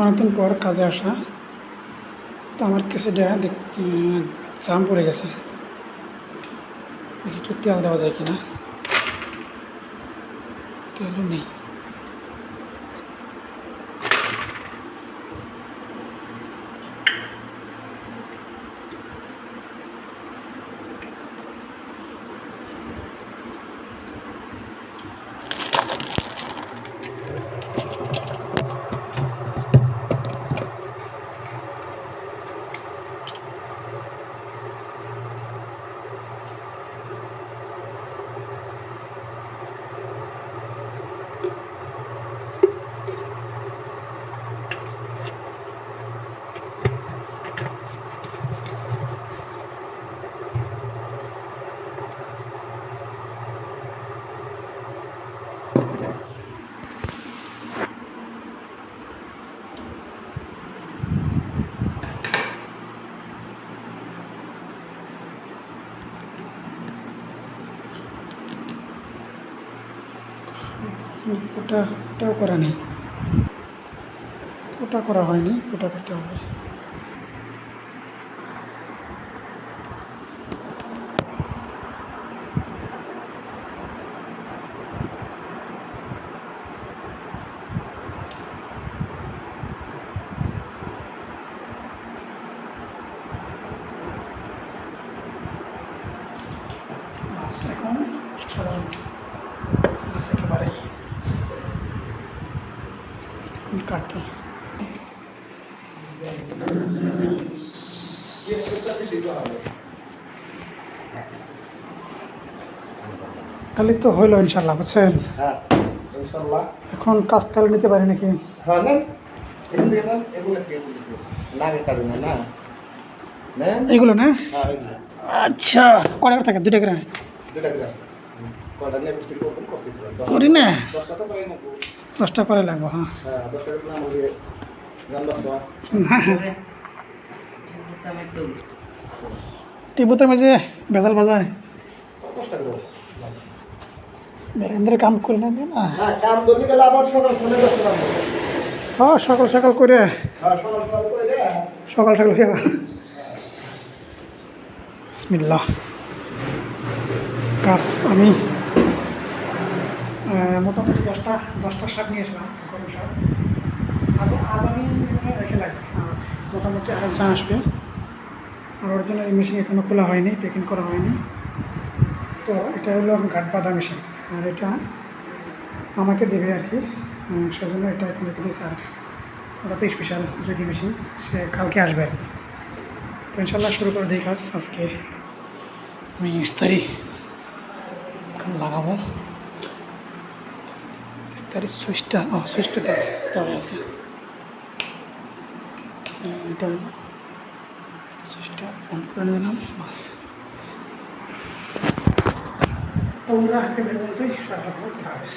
অনেকদিন পর কাজে আসা। তো আমার কিছুটা জাম পড়ে গেছে। একটু তেল দেওয়া যায় কিনা? তেলও নেই। ফোটা ফোটাও করা নেই। ফোটা করা হয়নি ফোটা করতে হবে। বাস এখন সাধারণ বাস একেবারে কাটতে তাহলে তো হইল ইনশাল্লাহ বুঝছেন? হ্যাঁ এখন কাজ তাহলে নিতে পারি নাকি? হ্যাঁ এগুলো কাটবে না? হ্যাঁ আচ্ছা কটা করে থাকে? দুটা করে? দুটা করি না? দশটা করে লাগবো হ্যাঁ। হ্যাঁ টিপুতের মাঝে ভেজাল বাজায়। বেরেন্দ্রের কাম করে না না? হ্যাঁ সকাল হ্যাঁ সকাল সকাল করে। সকাল সকাল খেয়ে বিসমিল্লাহ। কাজ আমি মোটামুটি দশটা দশটা শাক নিয়ে এসলাম গরম শাক আজ আজ আমি রেখে লাগি। মোটামুটি আর মোটামুটি আসবে। আর ওর জন্য এই মেশিন এখনও খোলা হয়নি প্যাকিং করা হয়নি। তো এটা হলো গাঠ বাঁধা মেশিন আর এটা আমাকে দেবে আর কি। সেজন্য এটা এখানে রেখে দিয়েছে। আর ওটা তো স্পেশাল যোগী মেশিন সে কালকে আসবে আর কি। তো ইনশাল্লাহ শুরু করে দিই কাজ। আজকে আমি ইস্তারি লাগাবো। সুইচটা ও সুইচটা দেওয়া আছে। এটা হলো সুইচটা অন করে দিলাম বাস। তো বন্ধুরা আজকে বেরোতেই সকাল কথা হবে